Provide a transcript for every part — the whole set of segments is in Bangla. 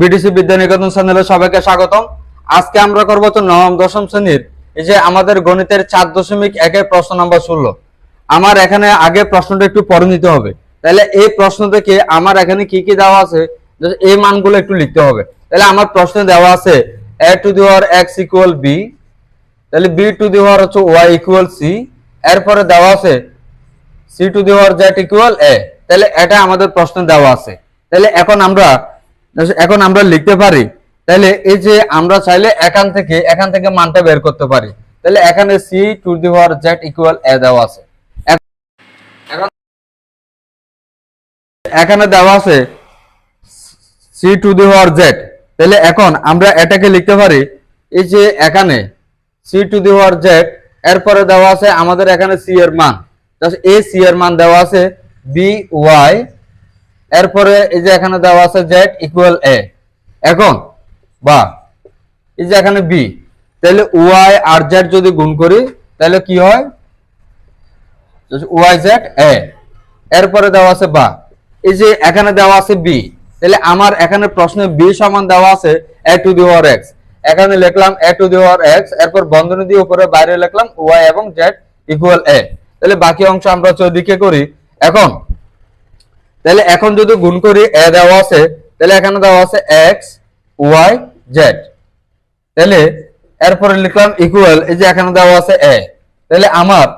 বিডিসি বিদ্যা নিকেতন চ্যানেলে সবাইকে স্বাগতম। আজকে আমরা করব তো নবম, দশম শ্রেণির এই যে আমাদের গণিতের চার দশমিক একের প্রশ্ন নাম্বার ষোলো। আমার এখানে আগে প্রশ্নটা একটু পড়ে নিতে হবে। তাহলে এই প্রশ্ন থেকে আমার এখানে কি কি দেওয়া আছে এই মানগুলো একটু লিখতে হবে। তাহলে আমার প্রশ্নে দেওয়া আছে A to the power X equal B তাহলে বি টু দি পাওয়ার হচ্ছে ওয়াই ইকুয়াল সি এরপরে দেওয়া আছে C to the power Z equal A তাহলে এটা আমাদের প্রশ্নে দেওয়া আছে। তাহলে এখন আমরা এখন আমরা লিখতে পারি তাহলে এই যে আমরা চাইলে এখান থেকে এখান থেকে মানটা বের করতে পারি। তাহলে এখানে C to the power Z equal A দেওয়া আছে। এখন এখানে দেওয়া আছে C to the power Z তাহলে এখন আমরা এটাকে লিখতে পারি, এই যে এখানে C to the power Z এরপরে দেওয়া আছে আমাদের এখানে সি এর মান। এ সি এর মান দেওয়া আছে বি ওয়াই এরপরে এই যে এখানে দেওয়া আছে জেড ইকুয়াল এ এখন, বা, এই যে এখানে বি তাহলে ওয়াই আর জেড যদি গুণ করি, তাহলে কি হয়? ওয়াই জেড এ এরপরে দেওয়া আছে বা। এই যে এখানে দেওয়া আছে বি তাহলে আমার এখানে প্রশ্নে বি সমান দেওয়া আছে A to the power X এখানে লিখলাম a to the power x এরপর বন্ধনী দিয়ে উপরে বাইরে লিখলাম ওয়াই এবং জেড ইকুয়াল এ তাহলে বাকি অংশ আমরা চৌদিকে করি। এখন তাহলে এখন যদি গুণ করি, এ দেওয়া আছে, তাহলে এখানে দেওয়া আছে এক্স ওয়াই জেড তাহলে এরপরে লিখলাম ইকুয়াল এই যে এখানে দেওয়া আছে এ তাহলে আমার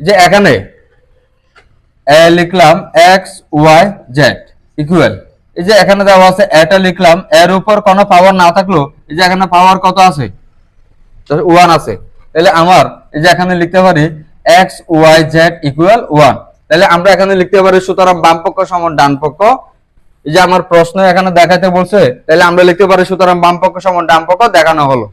যে এখানে, এ লিখলাম এক্স ওয়াই জেড ইকুয়াল এই যে এখানে দেওয়া আছে, এটা লিখলাম, এর উপর কোনো পাওয়ার না থাকল, এই যে এখানে পাওয়ার কত আছে? ওয়ান আছে। তাহলে আমার, এই যে এখানে লিখতে পারি X Y Z equal one তাহলে আমরা এখানে লিখতে পারি, সুতরাং বাম পক্ষ সমান ডান পক্ষ। এই যে আমার প্রশ্ন এখানে দেখাতে বলছে, তাহলে আমরা লিখতে পারি, সুতরাং বাম পক্ষ সমান ডান পক্ষ দেখানো হলো।